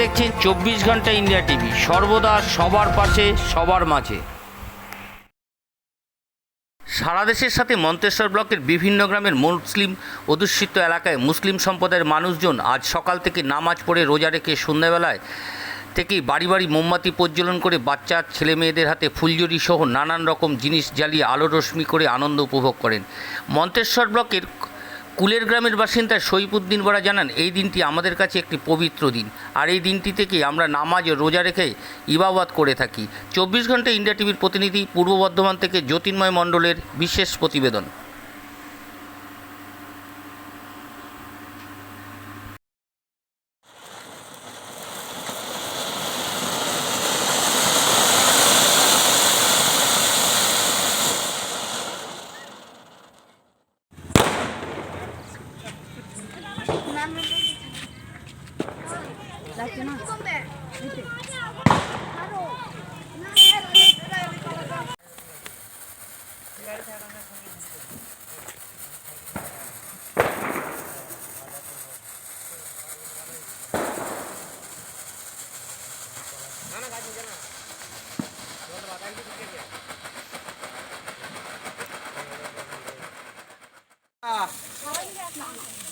দেখছেন চব্বিশ ঘণ্টা ইন্ডিয়া টিভি। সর্বদা সবার পাশে, সবার মাঝে। সারা দেশের সাথে মন্তেশ্বর ব্লকের বিভিন্ন গ্রামের মুসলিম অধ্যুষিত এলাকায় মুসলিম সম্প্রদায়ের মানুষজন আজ সকাল থেকে নামাজ পড়ে রোজা রেখে সন্ধ্যাবেলায় থেকেই বাড়ি বাড়ি মোমবাতি প্রজ্বলন করে বাচ্চা, ছেলে মেয়েদের হাতে ফুলজড়ি সহ নানান রকম জিনিস জ্বালিয়ে আলো রশ্মি করে আনন্দ উপভোগ করেন। মন্তেশ্বর ব্লকের কুলের গ্রামের বাসিন্দা সৈফুদ্দিন বরা জানান, এই দিনটি আমাদের কাছে একটি পবিত্র দিন। আর এই দিনটি থেকে আমরা নামাজ ও রোজা রেখে ইবাবাদ করে থাকি। চব্বিশ ঘণ্টা ইন্ডিয়া টিভির প্রতিনিধি, পূর্ব বর্ধমান থেকে জ্যোতির্ময় মণ্ডলের বিশেষ প্রতিবেদন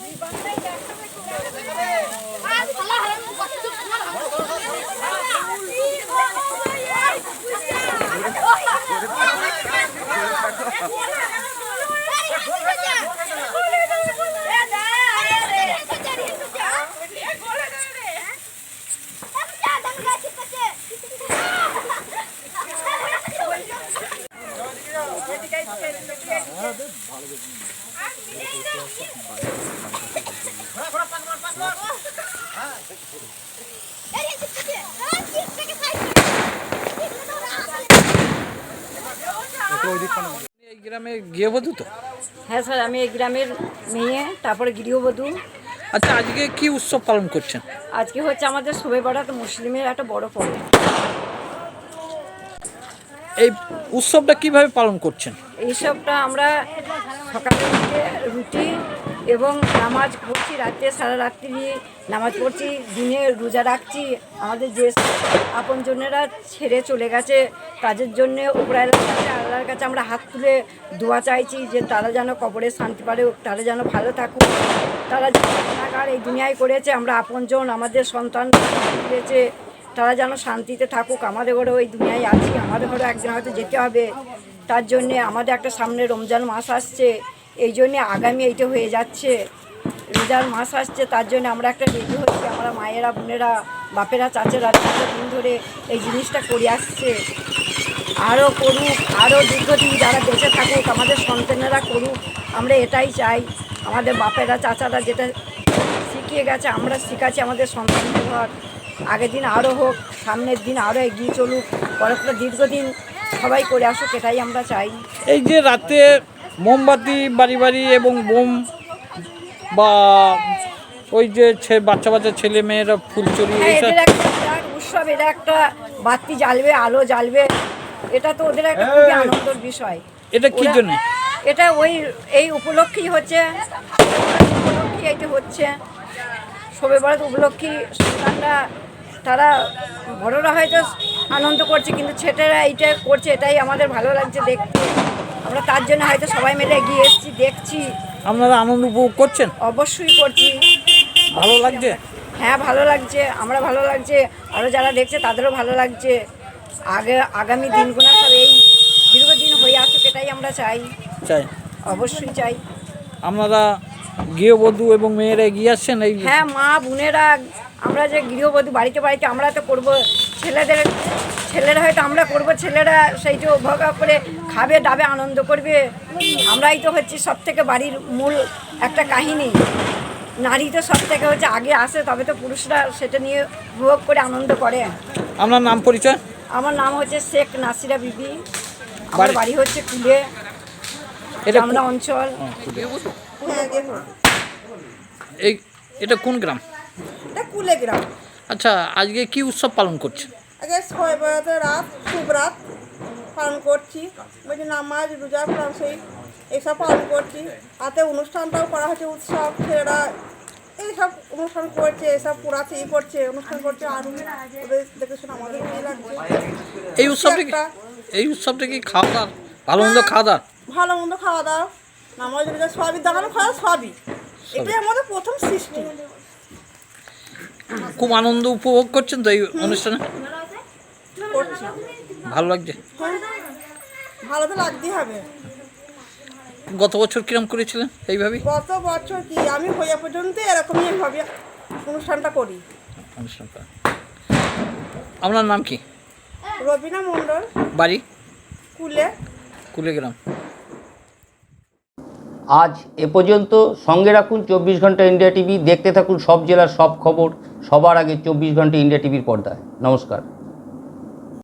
এই গ্রামে গৃহবধূ তো? হ্যাঁ স্যার আমি এই গ্রামের মেয়ে তারপরে গৃহবধূ। আচ্ছা আজকে কি উৎসব পালন করছেন? আজকে হচ্ছে আমাদের শোবে বরাত মুসলিমের একটা বড় পর্ব। এই উৎসবটা কীভাবে পালন করছেন? এইসবটা আমরা সকালে উঠে রুটি এবং নামাজ পড়ছি রাত্রে সারা রাত্রি নামাজ পড়ছি দিনে রোজা রাখছি। আমাদের যে আপনজনেরা ছেড়ে চলে গেছে কাজের জন্য উপরায়ের কাছে আল্লাহর কাছে আমরা হাত তুলে দোয়া চাইছি যে তারা যেন কবরে শান্তি পারে, তারা যেন ভালো থাকুক। তারা যেন এই দুনিয়ায় করেছে, আমরা আপনজন, আমাদের সন্তান করেছে। তারা যেন শান্তিতে থাকুক, আমাদের ঘরে ওই দুনিয়ায় আছি, আমাদের ঘরে একদিন হয়তো যেতে হবে। তার জন্যে আমাদের একটা সামনে রমজান মাস আসছে, এই জন্যে আগামী এইটা হয়ে যাচ্ছে। রোজার মাস আসছে, তার জন্য আমরা একটা রেডি হচ্ছি, আমরা মায়েরা, বোনেরা, বাপেরা, চাচেরা দিন ধরে এই জিনিসটা করে আসছে। আরও করুক আরও দীর্ঘদিন যারা বেঁচে থাকুক আমাদের সন্তানেরা করুক আমরা এটাই চাই। আমাদের বাপেরা চাচারা যেটা শিখিয়ে গেছে আমরা শিখাচ্ছি আমাদের সন্তানদের আগের দিন আরও হোক সামনের দিন আরও এগিয়ে চলুক পরপর দীর্ঘদিন সবাই করে আসুক এটাই আমরা চাই। এই যে রাতে মোমবাতি বাড়ি বাড়ি এবং বোম বা ওই যে ছে- বাচ্চা বাচ্চা ছেলে মেয়েরা হ্যাঁ এদের একটা বিরাট উৎসব এরা একটা বাতি জ্বালবে আলো জ্বালবে। এটা তো ওদের একটা খুবই আনন্দের বিষয়। এটা কি জন্য? এটা ওই এই উপলক্ষেই হচ্ছে। উপলক্ষে এটা হচ্ছে। শবে বরাত উপলক্ষে সন্তানরা তারা বড়রা হয়তো আনন্দ করছে কিন্তু ছেলেরা এইটা করছে এটাই আমাদের ভালো লাগছে দেখতে। আমরা তার জন্য হয়তো সবাই মিলে এগিয়ে এসেছি দেখছি। আপনারা আনন্দ উপভোগ করছেন? অবশ্যই করছি। ভালো লাগছে? হ্যাঁ ভালো লাগছে আমরা ভালো লাগছে। আরও যারা দেখছে তাদেরও ভালো লাগছে। আগে আগামী দিনগুলো সব এই দীর্ঘদিন হয়ে আসুক এটাই আমরা চাই। চাই। অবশ্যই চাই। আপনারা গৃহবধূ এবং মেয়েরা এগিয়ে আসছেন এই হ্যাঁ মা বোনেরা আমরা যে গৃহবধূ বাড়িতে বাড়িতে আমরা তো করব। ছেলেদের ছেলেরা হয়তো আমরা করব ছেলেরা সেইটা ভোগ করে খাবে দাবে আনন্দ করবে। আমরাই তো হচ্ছি সব থেকে বাড়ির মূল একটা কাহিনী। নারী তো সব থেকে হচ্ছে আগে আসে তবে তো পুরুষরা সেটা নিয়ে ভোগ করে আনন্দ করে। আপনার নাম পরিচয়? আমার নাম হচ্ছে শেখ নাসিরা বিবি। আমার বাড়ি- বাড়ি হচ্ছে কুলে এটা আমরা অঞ্চল। এই এটা কোন গ্রাম? এটা কুলে গ্রাম। আচ্ছা আজকে কি উৎসব পালন করছেন আগে ছয় বেড়াতে রাত শুভ রাত পালন করছি। বলছি নামাজ রোজা কোরআন সেই এইসব পালন করছি। রাতে অনুষ্ঠানটাও করা হচ্ছে উৎসব ছেলেরা এইসব অনুষ্ঠান করছে এসব পুরাতে ই করছে অনুষ্ঠান করছে আর ওদের দেখে শুনে আমাদের ভালো লাগছে। এই উৎসবটা কি এই উৎসবটা কি খাওয়া দাওয়া? ভালো মন্দ খাওয়া দাওয়া? ভালো মন্দ খাওয়া দাওয়া। নামাজ রোজা সবই দেখানো খাওয়া সবই। এটাই আমাদের প্রথম সৃষ্টি। খুব আনন্দ উপভোগ করছেন তো এই অনুষ্ঠানে? ভালো লাগছে? ভালো তো লাগতেই হবে। গত বছর কিরম করেছিলেন এইভাবেই? গত বছর কি? আমি হইয়া পর্যন্ত এরকমই ভাবে অনুষ্ঠানটা করি। অনুষ্ঠানটা। আপনার নাম কি? রবিনা মণ্ডল। বাড়ি? কুলে। কুলে গ্রাম। আজ এ পর্যন্ত সঙ্গে রাখুন চব্বিশ ঘণ্টা ইন্ডিয়া টিভি। দেখতে থাকুন সব জেলার সব খবর। সবার আগে চব্বিশ ঘণ্টা ইন্ডিয়া টিভির পর্দায়। নমস্কার।